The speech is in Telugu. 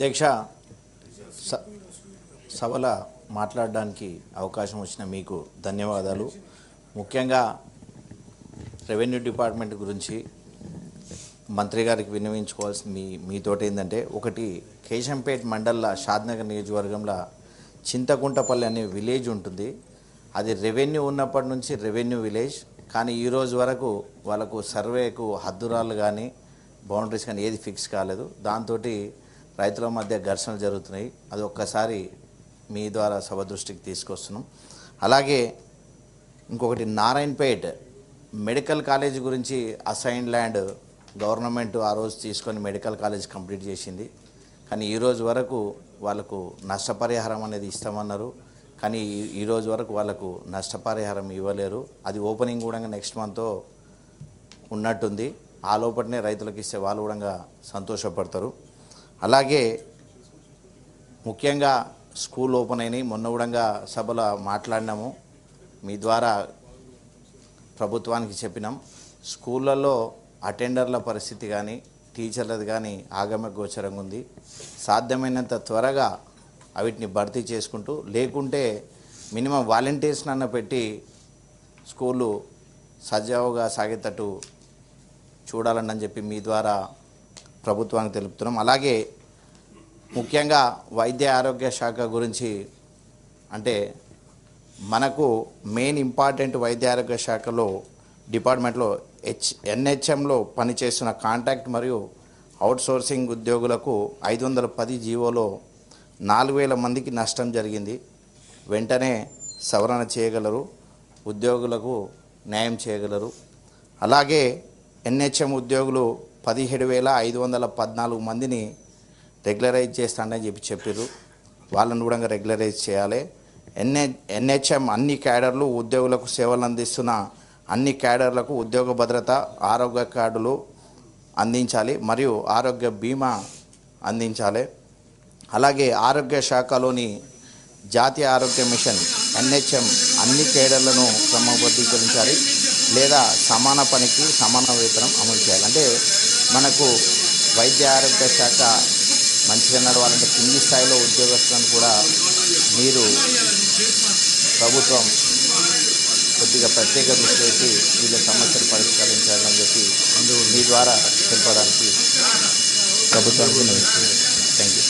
అధ్యక్ష స- సభల మాట్లాడడానికి అవకాశం వచ్చిన మీకు ధన్యవాదాలు. ముఖ్యంగా రెవెన్యూ డిపార్ట్మెంట్ గురించి మంత్రి గారికి విన్నవించుకోవాల్సింది మీ మీతోటి ఏంటంటే ఒకటి కేశంపేట్ మండల షాద్నగర్ నియోజకవర్గంలో చింతకుంటపల్లి అనే విలేజ్ ఉంటుంది. అది రెవెన్యూ ఉన్నప్పటి నుంచి రెవెన్యూ విలేజ్. కానీ ఈ రోజు వరకు వాళ్ళకు సర్వేకు హద్దురాలు కానీ బౌండరీస్ కానీ ఏది ఫిక్స్ కాలేదు. దాంతో రైతుల మధ్య ఘర్షణలు జరుగుతున్నాయి. అది ఒక్కసారి మీ ద్వారా సభ దృష్టికి తీసుకొస్తున్నాం. అలాగే ఇంకొకటి నారాయణపేట్ మెడికల్ కాలేజ్ గురించి అసైన్ ల్యాండ్ గవర్నమెంట్ ఆ రోజు తీసుకొని మెడికల్ కాలేజ్ కంప్లీట్ చేసింది. కానీ ఈరోజు వరకు వాళ్ళకు నష్టపరిహారం అనేది ఇస్తామన్నారు. కానీ ఈరోజు వరకు వాళ్ళకు నష్టపరిహారం ఇవ్వలేరు. అది ఓపెనింగ్ కూడా నెక్స్ట్ మంత్ ఉన్నట్టుంది. ఆ లోపలనే రైతులకు ఇస్తే వాళ్ళు కూడా సంతోషపడతారు. అలాగే ముఖ్యంగా స్కూల్ ఓపెన్ అయినాయి. మొన్న కూడా సభలో మాట్లాడినాము. మీ ద్వారా ప్రభుత్వానికి చెప్పినాం. స్కూళ్ళల్లో అటెండర్ల పరిస్థితి కానీ టీచర్లది కానీ ఆగమ గోచరంగా ఉంది. సాధ్యమైనంత త్వరగా వీటిని భర్తీ చేసుకుంటూ లేకుంటే మినిమం వాలంటీర్స్ నన్న పెట్టి స్కూళ్ళు సజావుగా సాగేటట్టు చూడాలని అని చెప్పి మీ ద్వారా ప్రభుత్వానికి తెలుపుతున్నాం. అలాగే ముఖ్యంగా వైద్య ఆరోగ్య శాఖ గురించి అంటే మనకు మెయిన్ ఇంపార్టెంట్ వైద్య ఆరోగ్య శాఖలో డిపార్ట్మెంట్లో హెచ్ ఎన్హెచ్ఎంలో పనిచేస్తున్న కాంట్రాక్ట్ మరియు అవుట్సోర్సింగ్ ఉద్యోగులకు ఐదు వందల పది జీవోలో నాలుగు వేల మందికి నష్టం జరిగింది. వెంటనే సవరణ చేయగలరు ఉద్యోగులకు న్యాయం చేయగలరు. అలాగే ఎన్హెచ్ఎం ఉద్యోగులు పదిహేడు వేల ఐదు వందల పద్నాలుగు మందిని రెగ్యులరైజ్ చేస్తానని చెప్పి చెప్పారు వాళ్ళని కూడా రెగ్యులరైజ్ చేయాలి. ఎన్హె ఎన్హెచ్ఎం అన్ని క్యాడర్లు ఉద్యోగులకు సేవలు అందిస్తున్న అన్ని క్యాడర్లకు ఉద్యోగ భద్రత ఆరోగ్య కార్డులు అందించాలి మరియు ఆరోగ్య బీమా అందించాలి. అలాగే ఆరోగ్య శాఖలోని జాతీయ ఆరోగ్య మిషన్ ఎన్హెచ్ఎం అన్ని కేడర్లను క్రమబద్ధీకరించాలి లేదా సమాన పనికి సమాన వేతనం అమలు చేయాలి. మనకు వైద్య ఆరోగ్య శాఖ మంచిగా నడవాలంటే కింది స్థాయిలో ఉద్యోగస్తులను కూడా మీరు ప్రభుత్వం కొద్దిగా ప్రత్యేక దృష్టి పెట్టి వీళ్ళ సమస్యలు పరిష్కరించాలని చెప్పి మీ ద్వారా తెలపడానికి ప్రభుత్వానికి యూ